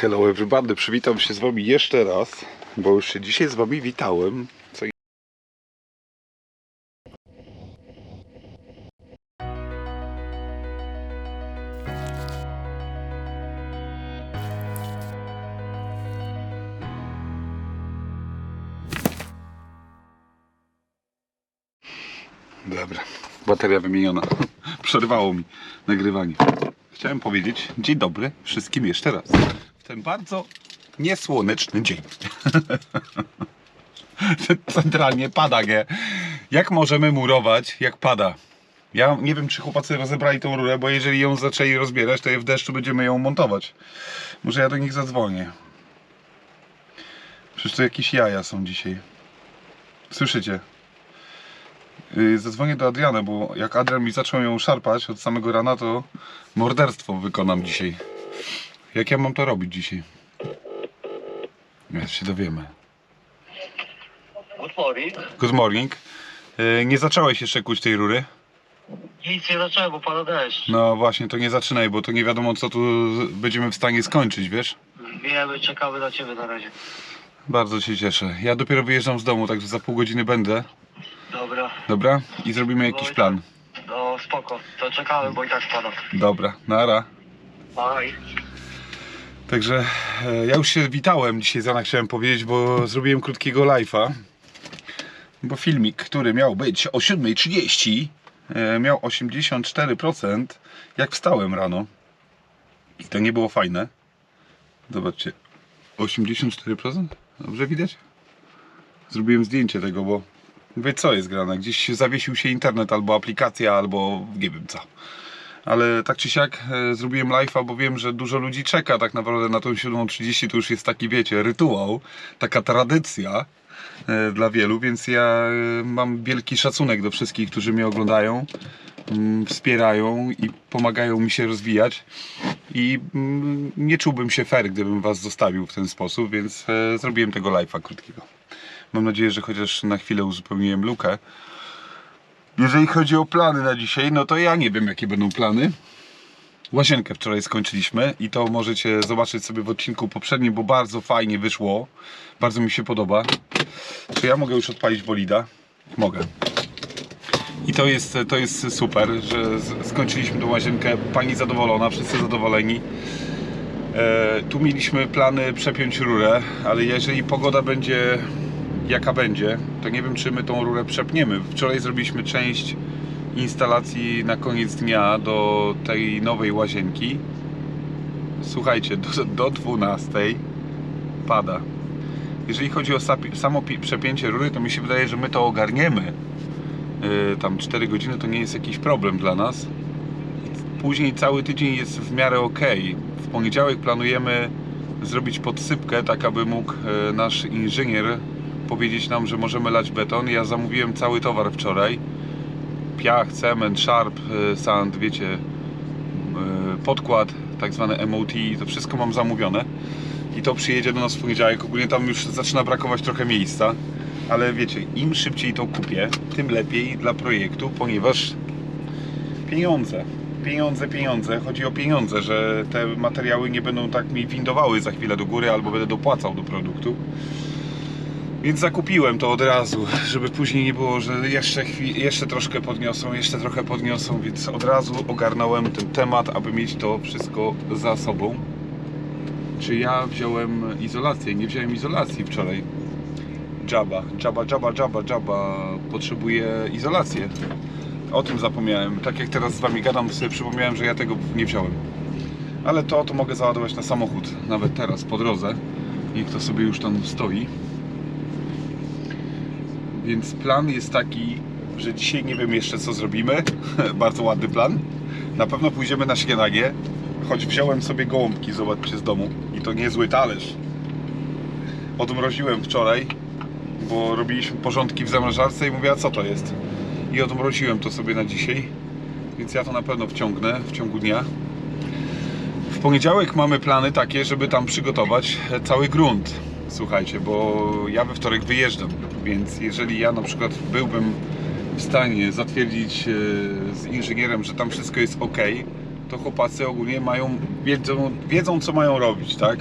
Hello everybody, przywitam się z wami jeszcze raz, bo już się dzisiaj z wami witałem. Co Dobra, bateria wymieniona. Przerwało mi nagrywanie. Chciałem powiedzieć dzień dobry wszystkim jeszcze raz. Ten bardzo niesłoneczny dzień. Centralnie pada, nie? Jak możemy murować, jak pada? Ja nie wiem, czy chłopacy rozebrali tą rurę, bo jeżeli ją zaczęli rozbierać, to w deszczu będziemy ją montować. Może ja do nich zadzwonię. Przecież to jakieś jaja są dzisiaj. Słyszycie? Yy, Zadzwonię do Adriana, bo jak Adrian mi zaczął ją szarpać od samego rana, to morderstwo wykonam dzisiaj. Jak ja mam to robić dzisiaj? Jeszcze się dowiemy. Good morning. Good morning. Yy, Nie zacząłeś jeszcze kuć tej rury? Nic nie zacząłem, bo pada deszcz. No właśnie, to nie zaczynaj, bo to nie wiadomo co tu będziemy w stanie skończyć, wiesz? Wiemy, czekamy na ciebie na razie. Bardzo się cieszę. Ja dopiero wyjeżdżam z domu, także za pół godziny będę. Dobra. Dobra? I zrobimy jakiś plan. No spoko. To czekamy, bo i tak spada. Dobra, nara. Bye. Także e, ja już się witałem dzisiaj z rana chciałem powiedzieć, bo zrobiłem krótkiego live'a. Bo filmik, który miał być o 7.30 e, miał 84% jak wstałem rano. I to nie było fajne. Zobaczcie. 84%? Dobrze widać? Zrobiłem zdjęcie tego, bo mówię co jest grane. Gdzieś zawiesił się internet albo aplikacja, albo nie wiem co ale tak czy siak e, zrobiłem live'a, bo wiem, że dużo ludzi czeka tak naprawdę na tą 7.30, to już jest taki, wiecie, rytuał, taka tradycja e, dla wielu, więc ja e, mam wielki szacunek do wszystkich, którzy mnie oglądają, mm, wspierają i pomagają mi się rozwijać i mm, nie czułbym się fair, gdybym was zostawił w ten sposób, więc zrobiłem tego live'a krótkiego. Mam nadzieję, że chociaż na chwilę uzupełniłem lukę. Jeżeli chodzi o plany na dzisiaj, no to ja nie wiem jakie będą plany. Łazienkę wczoraj skończyliśmy i to możecie zobaczyć sobie w odcinku poprzednim, bo bardzo fajnie wyszło. Bardzo mi się podoba. Czy ja mogę już odpalić bolida? Mogę. I to jest, to jest super, że skończyliśmy tą łazienkę. Pani zadowolona, wszyscy zadowoleni. E, tu mieliśmy plany przepiąć rurę, ale jeżeli pogoda będzie jaka będzie, to nie wiem czy my tą rurę przepniemy. Wczoraj zrobiliśmy część instalacji na koniec dnia do tej nowej łazienki. Słuchajcie, do, do 12 pada. Jeżeli chodzi o samo pi- przepięcie rury, to mi się wydaje, że my to ogarniemy. Yy, tam 4 godziny to nie jest jakiś problem dla nas. Później cały tydzień jest w miarę ok. W poniedziałek planujemy zrobić podsypkę, tak aby mógł e, nasz inżynier powiedzieć nam, że możemy lać beton. Ja zamówiłem cały towar wczoraj. Piach, cement, szarp, e, sand, wiecie, e, podkład, tak zwane MOT, to wszystko mam zamówione. I to przyjedzie do nas w poniedziałek. Ogólnie tam już zaczyna brakować trochę miejsca. Ale wiecie, im szybciej to kupię, tym lepiej dla projektu, ponieważ pieniądze. Pieniądze, pieniądze. Chodzi o pieniądze, że te materiały nie będą tak mi windowały za chwilę do góry, albo będę dopłacał do produktu. Więc zakupiłem to od razu, żeby później nie było, że jeszcze, jeszcze troszkę podniosą, jeszcze trochę podniosą, więc od razu ogarnąłem ten temat, aby mieć to wszystko za sobą. Czy ja wziąłem izolację? Nie wziąłem izolacji wczoraj. Jabba, Jabba, Jabba, Jabba, Jabba potrzebuje izolację. O tym zapomniałem. Tak jak teraz z wami gadam, sobie przypomniałem, że ja tego nie wziąłem. Ale to, to mogę załadować na samochód, nawet teraz, po drodze. Niech to sobie już tam stoi. Więc plan jest taki, że dzisiaj nie wiem jeszcze co zrobimy. Bardzo ładny plan. Na pewno pójdziemy na śniadanie, choć wziąłem sobie gołąbki, zobaczcie, z domu. I to niezły talerz. Odmroziłem wczoraj, bo robiliśmy porządki w zamrażarce i mówię, a co to jest? I odmroziłem to sobie na dzisiaj. Więc ja to na pewno wciągnę w ciągu dnia. W poniedziałek mamy plany takie, żeby tam przygotować cały grunt. Słuchajcie, bo ja we wtorek wyjeżdżam, więc jeżeli ja na przykład byłbym w stanie zatwierdzić e, z inżynierem, że tam wszystko jest ok, to chłopacy ogólnie mają, wiedzą, wiedzą co mają robić, tak?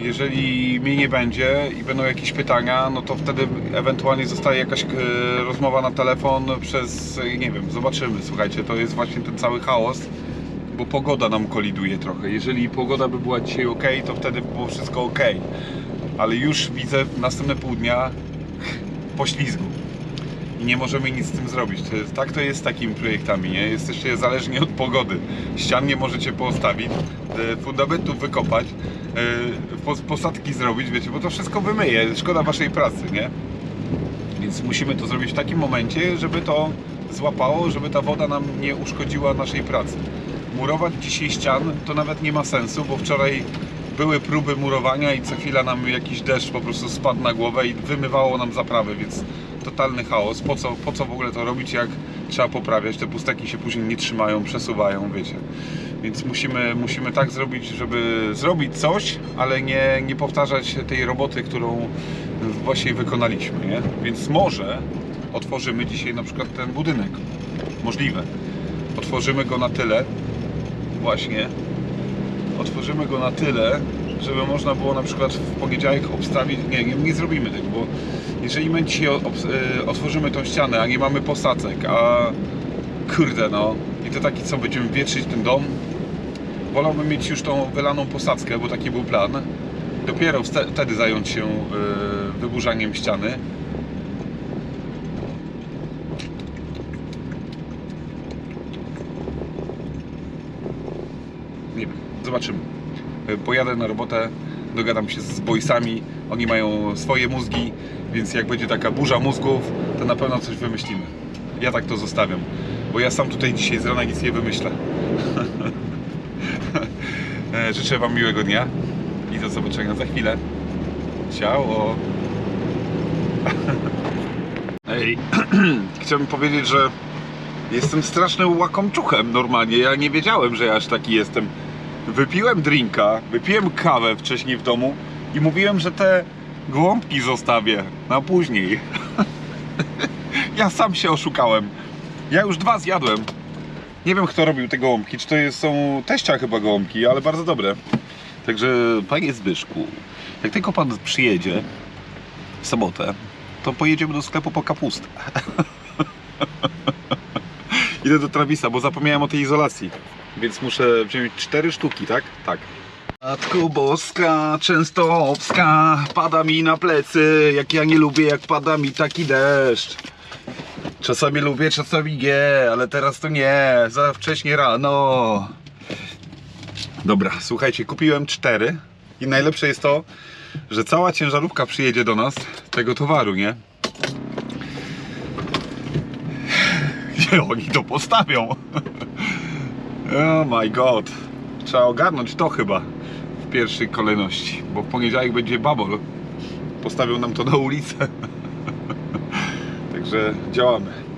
Jeżeli mnie nie będzie i będą jakieś pytania, no to wtedy ewentualnie zostaje jakaś e, rozmowa na telefon przez, nie wiem, zobaczymy. Słuchajcie, to jest właśnie ten cały chaos, bo pogoda nam koliduje trochę. Jeżeli pogoda by była dzisiaj ok, to wtedy by było wszystko ok. Ale już widzę następne pół dnia poślizgu i nie możemy nic z tym zrobić. Tak to jest z takimi projektami, nie? Jesteście zależni od pogody. Ścian nie możecie postawić, e, fundamentów wykopać, e, pos- posadki zrobić, wiecie, bo to wszystko wymyje. Szkoda waszej pracy, nie? Więc musimy to zrobić w takim momencie, żeby to złapało, żeby ta woda nam nie uszkodziła naszej pracy. Murować dzisiaj ścian to nawet nie ma sensu, bo wczoraj były próby murowania i co chwila nam jakiś deszcz po prostu spadł na głowę i wymywało nam zaprawy, więc totalny chaos. Po co, po co w ogóle to robić, jak trzeba poprawiać? Te pustaki się później nie trzymają, przesuwają, wiecie. Więc musimy, musimy tak zrobić, żeby zrobić coś, ale nie, nie powtarzać tej roboty, którą właśnie wykonaliśmy, nie? Więc może otworzymy dzisiaj na przykład ten budynek. Możliwe. Otworzymy go na tyle, właśnie, otworzymy go na tyle, żeby można było na przykład w poniedziałek obstawić, nie, nie, nie zrobimy tego, bo jeżeli my dzisiaj y, otworzymy tą ścianę, a nie mamy posadzek, a kurde no, i to taki co, będziemy wietrzyć ten dom, wolałbym mieć już tą wylaną posadzkę, bo taki był plan, dopiero wtedy zająć się y, wyburzaniem ściany, nie wiem, zobaczymy. Y, Pojadę na robotę, dogadam się z boysami, oni mają swoje mózgi, więc jak będzie taka burza mózgów, to na pewno coś wymyślimy. Ja tak to zostawiam, bo ja sam tutaj dzisiaj z rana nic nie wymyślę. E, Życzę Wam miłego dnia i do zobaczenia za chwilę. Ciao! Ej, chciałbym powiedzieć, że jestem strasznym łakomczuchem normalnie. Ja nie wiedziałem, że ja aż taki jestem. Wypiłem drinka, wypiłem kawę wcześniej w domu i mówiłem, że te gołąbki zostawię na później. ja sam się oszukałem. Ja już dwa zjadłem. Nie wiem, kto robił te gołąbki. Czy to jest, są teścia chyba gołąbki, ale bardzo dobre. Także, panie Zbyszku, jak tylko pan przyjedzie w sobotę, to pojedziemy do sklepu po kapustę. Idę do Travisa, bo zapomniałem o tej izolacji. Więc muszę wziąć cztery sztuki, tak? Tak. Matko Boska, Częstochowska, pada mi na plecy, jak ja nie lubię, jak pada mi taki deszcz. Czasami lubię, czasami nie, ale teraz to nie, za wcześnie rano. Dobra, słuchajcie, kupiłem cztery i najlepsze jest to, że cała ciężarówka przyjedzie do nas tego towaru, nie? Gdzie oni to postawią? Oh my god. Trzeba ogarnąć to chyba w pierwszej kolejności, bo w poniedziałek będzie babol. Postawią nam to na ulicę. Także działamy.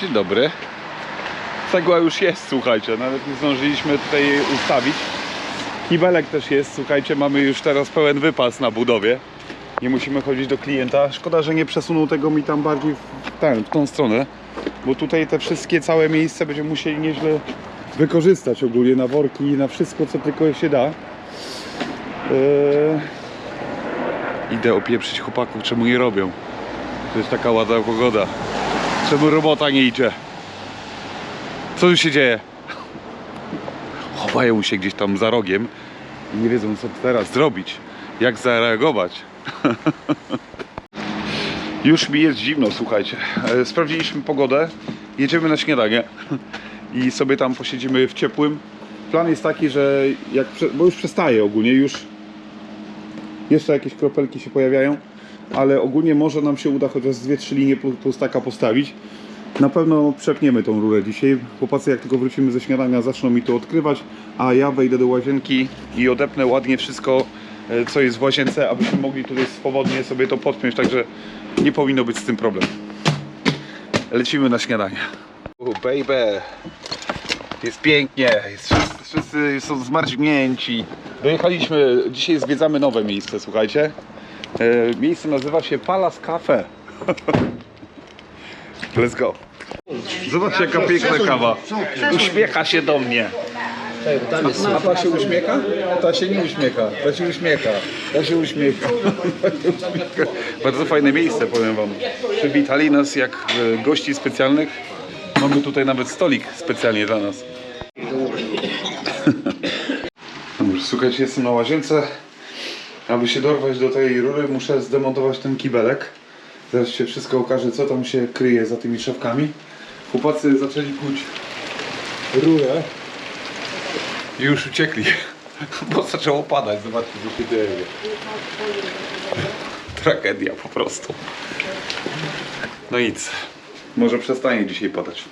Dzień dobry. Cegła już jest, słuchajcie, nawet nie zdążyliśmy tutaj jej ustawić. Kibelek też jest, słuchajcie, mamy już teraz pełen wypas na budowie. Nie musimy chodzić do klienta. Szkoda, że nie przesunął tego mi tam bardziej w, ten, w tą stronę, bo tutaj te wszystkie całe miejsce będziemy musieli nieźle wykorzystać ogólnie na worki i na wszystko, co tylko się da. Eee... Idę opieprzyć chłopaków, czemu nie robią. To jest taka ładna pogoda. Czemu robota nie idzie? Co tu się dzieje? Chowają się gdzieś tam za rogiem i nie wiedzą co teraz zrobić. Jak zareagować. Już mi jest zimno, słuchajcie. E, Sprawdziliśmy pogodę. Jedziemy na śniadanie i sobie tam posiedzimy w ciepłym. Plan jest taki, że jak, bo już przestaje ogólnie, już jeszcze jakieś kropelki się pojawiają, ale ogólnie może nam się uda chociaż z dwie, trzy linie pu- pustaka postawić. Na pewno przepniemy tą rurę dzisiaj. Chłopacy jak tylko wrócimy ze śniadania zaczną mi to odkrywać, a ja wejdę do łazienki i odepnę ładnie wszystko, e, co jest w łazience, abyśmy mogli tutaj swobodnie sobie to podpiąć, także nie powinno być z tym problem. Lecimy na śniadanie. Oh baby, jest pięknie, jest wszyscy są zmarznięci. Dojechaliśmy, dzisiaj zwiedzamy nowe miejsce, słuchajcie. E, miejsce nazywa się Palace Cafe. Let's go. Zobaczcie jaka piękna kawa. Uśmiecha się do mnie. A ta się uśmiecha? Ta się nie uśmiecha. Ta się uśmiecha. Ta się uśmiecha. Bardzo fajne miejsce, powiem wam. Przywitali nas jak e, gości specjalnych. Mamy tutaj nawet stolik specjalnie dla nas. Dobrze, słuchajcie, jestem na łazience. Aby się dorwać do tej rury, muszę zdemontować ten kibelek. Zaraz się wszystko okaże, co tam się kryje za tymi szafkami. Chłopacy zaczęli kuć rurę i już uciekli, bo zaczęło padać. Zobaczcie, co się dzieje. Tragedia po prostu. No nic, może przestanie dzisiaj padać.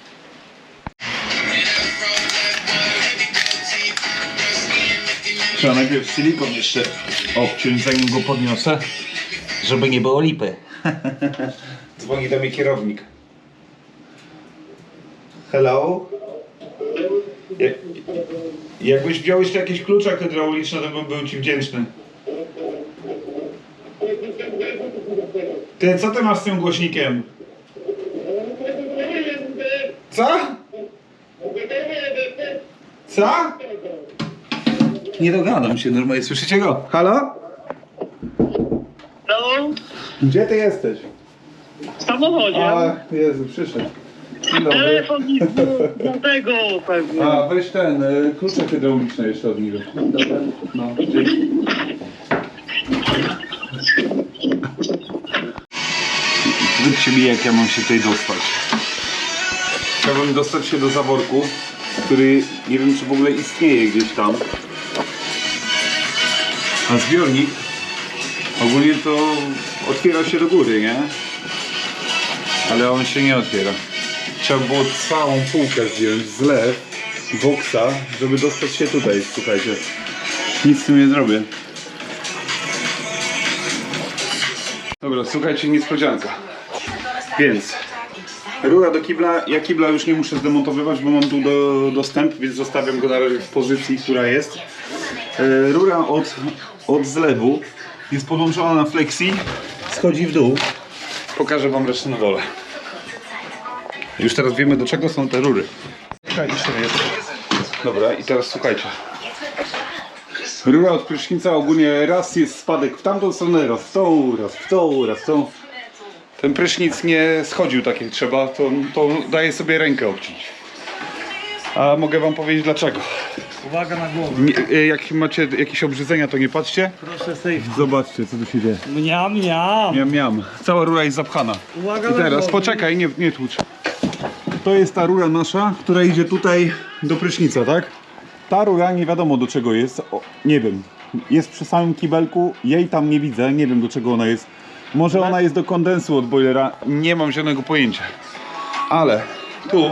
Trzeba najpierw silikon jeszcze obciąć, zanim go podniosę, żeby nie było lipy. Dzwoni do mnie kierownik. Hello? Jak, jakbyś wziął jeszcze jakieś klucze hydrauliczne, to bym był Ci wdzięczny. Ty, co ty masz z tym głośnikiem? Co? Co? Nie dogadam się normalnie, słyszycie go? Halo? No, Gdzie ty jesteś? w samochodzie. A, Jezu, przyszedł. Dzień dobry. Telefon do tego pewnie. A, weź ten, y, klucze hydrauliczne jeszcze od niego. No, dzięki. Wyjdźcie mi, jak ja mam się tutaj dostać. Chciałbym dostać się do zaworku, który nie wiem, czy w ogóle istnieje gdzieś tam. A zbiornik ogólnie to otwiera się do góry, nie? Ale on się nie otwiera. Trzeba było całą półkę zdjąć, zlew, boksa, żeby dostać się tutaj, słuchajcie. Nic z tym nie zrobię. Dobra, słuchajcie, niespodzianka. Więc rura do kibla, ja kibla już nie muszę zdemontowywać, bo mam tu do, dostęp, więc zostawiam go na razie w pozycji, która jest. E, Rura od, od zlewu jest podłączona na flexi, schodzi w dół. Pokażę wam resztę na dole. Już teraz wiemy do czego są te rury. Dobra, i teraz słuchajcie. Rura od prysznica ogólnie raz jest spadek w tamtą stronę, raz w tą, raz w tą, raz w tą. Ten prysznic nie schodził tak jak trzeba, to, to daje sobie rękę obciąć. A mogę wam powiedzieć dlaczego. Uwaga na głowę. Nie, e, jak macie jakieś obrzydzenia, to nie patrzcie. Proszę safe. Zobaczcie, co tu się dzieje. Mniam, mniam. Miam, miam. Cała rura jest zapchana. Uwaga I teraz, poczekaj, nie, nie tłucz. To jest ta rura nasza, która idzie tutaj do prysznica, tak? Ta rura nie wiadomo do czego jest, o, nie wiem. Jest przy samym kibelku, jej tam nie widzę, nie wiem do czego ona jest. Może ona jest do kondensu od boilera, nie mam żadnego pojęcia. Ale tu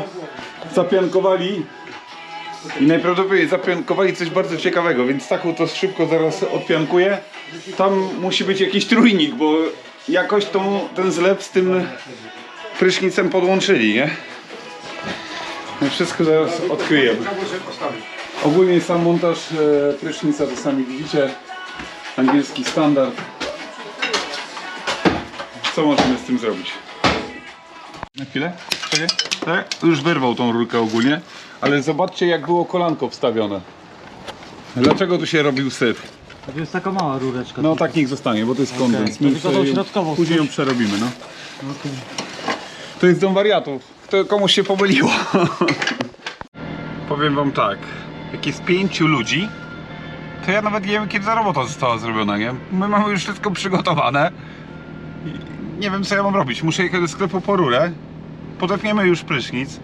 zapiankowali i najprawdopodobniej zapiankowali coś bardzo ciekawego, więc taką to szybko zaraz odpiankuję. Tam musi być jakiś trójnik, bo jakoś tą, ten zlew z tym prysznicem podłączyli, nie? No Wszystko zaraz odkryjemy. Ogólnie sam montaż e, prysznica to sami widzicie. Angielski standard. Co możemy z tym zrobić? Na chwilę? Czekaj. Tak? Już wyrwał tą rurkę ogólnie. Ale zobaczcie jak było kolanko wstawione. Dlaczego tu się robił syf? To jest taka mała rureczka. No tak niech zostanie, bo to jest kondens. to tylko tą sobie ją- środkową Później ją przerobimy, no. To jest dom wariatów. To komuś się pomyliło. Powiem wam tak. Jak jest pięciu ludzi, to ja nawet nie wiem kiedy ta robota została zrobiona, nie? My mamy już wszystko przygotowane. I Nie wiem co ja mam robić. Muszę jechać do sklepu po rurę. Podepniemy już prysznic.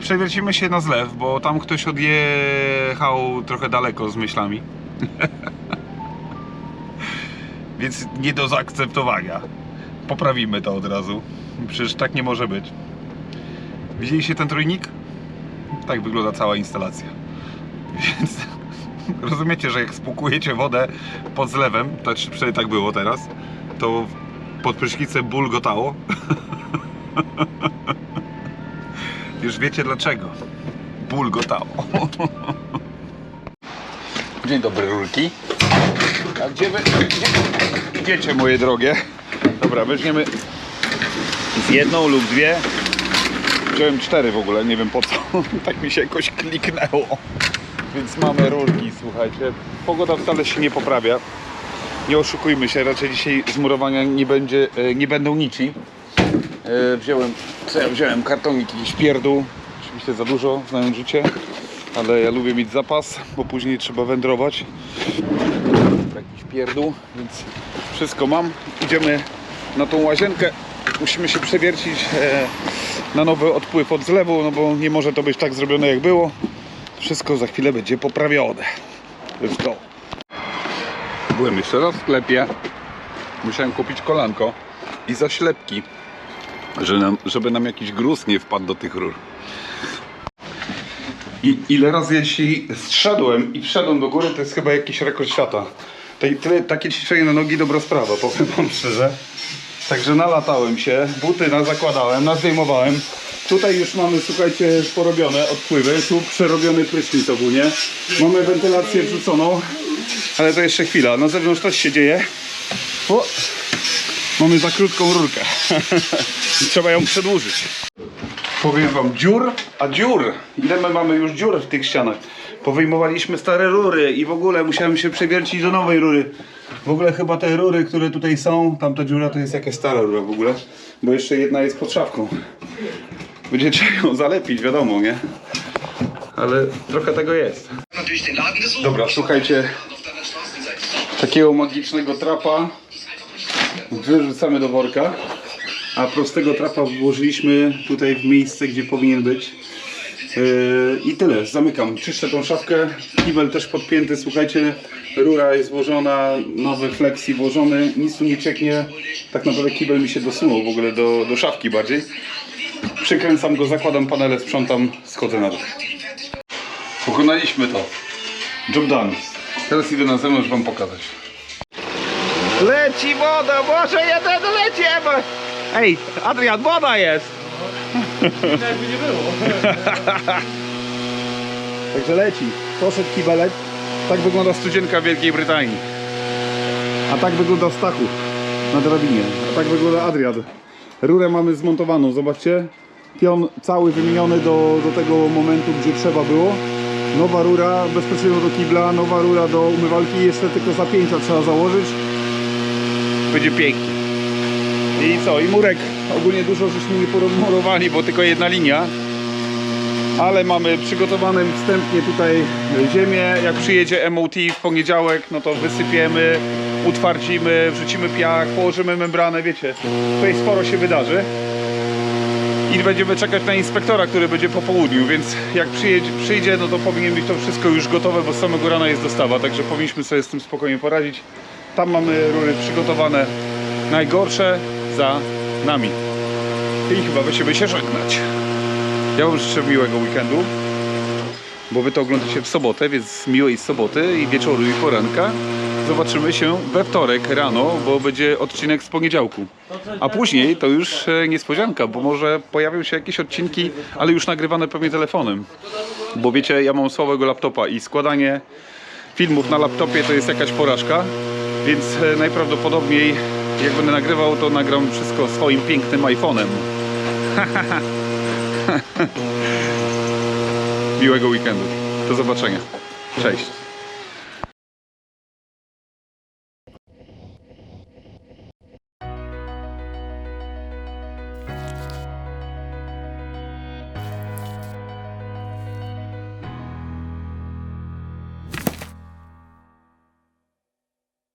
Przewiercimy się na zlew, bo tam ktoś odjechał trochę daleko z myślami. Więc nie do zaakceptowania. Poprawimy to od razu. Przecież tak nie może być. Widzieliście ten trójnik? Tak wygląda cała instalacja. Więc rozumiecie, że jak spłukujecie wodę pod zlewem, to przynajmniej tak było teraz, to pod prysznicem bulgotało. Już wiecie dlaczego. Bulgotało. Dzień dobry, rurki. A gdzie wy gdzie idziecie, moje drogie? Dobra, weźmiemy z jedną lub dwie. Wziąłem cztery w ogóle, nie wiem po co. Tak mi się jakoś kliknęło. Więc mamy rurki, słuchajcie. Pogoda wcale się nie poprawia. Nie oszukujmy się, raczej dzisiaj zmurowania nie, będzie, e, nie będą nici. E, Wziąłem, co ja wziąłem? Kartonik jakiś pierdół. Oczywiście za dużo, znając życie. Ale ja lubię mieć zapas, bo później trzeba wędrować. Jakiś pierdół, więc wszystko mam. Idziemy na tą łazienkę. Musimy się przewiercić e, na nowy odpływ od zlewu, no bo nie może to być tak zrobione jak było. Wszystko za chwilę będzie poprawione. Let's go. Byłem jeszcze raz w sklepie. Musiałem kupić kolanko i zaślepki, że nam, żeby nam jakiś gruz nie wpadł do tych rur. I ile razy jeśli zszedłem i wszedłem do góry, to jest chyba jakiś rekord świata. Tyle, takie ćwiczenie na nogi dobra sprawa, powiem wam szczerze. Także nalatałem się, buty na zakładałem, nazdejmowałem. Tutaj już mamy, słuchajcie, porobione odpływy, tu przerobiony prysznic ogólnie. Mamy wentylację wrzuconą, ale to jeszcze chwila. Na zewnątrz też się dzieje. O! Mamy za krótką rurkę. I Trzeba ją przedłużyć. Powiem wam, dziur, a dziur. Ile my mamy już dziur w tych ścianach? Powyjmowaliśmy stare rury i w ogóle musiałem się przewiercić do nowej rury. W ogóle chyba te rury, które tutaj są, tamta dziura to jest jakaś stara rura w ogóle, bo jeszcze jedna jest pod szafką. Będzie trzeba ją zalepić, wiadomo, nie? Ale trochę tego jest. Dobra, słuchajcie, takiego magicznego trapa wyrzucamy do worka, a prostego trapa włożyliśmy tutaj w miejsce, gdzie powinien być. Yy, I tyle, zamykam. Czyszczę tą szafkę, kibel też podpięty, słuchajcie, rura jest włożona, nowy flexi włożony, nic tu nie cieknie. Tak naprawdę kibel mi się dosunął w ogóle do, do szafki bardziej. Przykręcam go, zakładam panele, sprzątam, schodzę na dół. Pokonaliśmy to. Job done. Teraz idę na zewnątrz wam pokazać. Leci woda, może jeden leci, bo... Ej, Adrian, woda jest! Także leci. Poszedł kibelek. Tak wygląda studzienka w Wielkiej Brytanii. A tak wygląda Stachu na drabinie. A tak wygląda Adrian. Rurę mamy zmontowaną, zobaczcie. Pion cały wymieniony do, do tego momentu, gdzie trzeba było. Nowa rura bezpośrednio do kibla, nowa rura do umywalki. Jeszcze tylko zapięcia trzeba założyć. Będzie pięknie. I co? I murek ogólnie dużo żeśmy nie pomurowali, bo tylko jedna linia ale mamy przygotowane wstępnie tutaj ziemię. Jak przyjedzie MOT w poniedziałek, no to wysypiemy, utwardzimy, wrzucimy piach, położymy membranę, wiecie, tutaj sporo się wydarzy. I będziemy czekać na inspektora, który będzie po południu, więc jak przyjedzie, przyjdzie, no to powinien być to wszystko już gotowe, bo z samego rana jest dostawa, także powinniśmy sobie z tym spokojnie poradzić. Tam mamy rury przygotowane, najgorsze za nami. I chyba będziemy się żegnać. Ja Wam życzę miłego weekendu, bo Wy to oglądacie w sobotę, więc miłej soboty i wieczoru i poranka. Zobaczymy się we wtorek rano, bo będzie odcinek z poniedziałku. A później to już e, niespodzianka, bo może pojawią się jakieś odcinki, ale już nagrywane pewnie telefonem. Bo wiecie, ja mam słabego laptopa i składanie filmów na laptopie to jest jakaś porażka, więc e, najprawdopodobniej jak będę nagrywał, to nagram wszystko swoim pięknym iPhone'em. Miłego weekendu. Do zobaczenia. Cześć.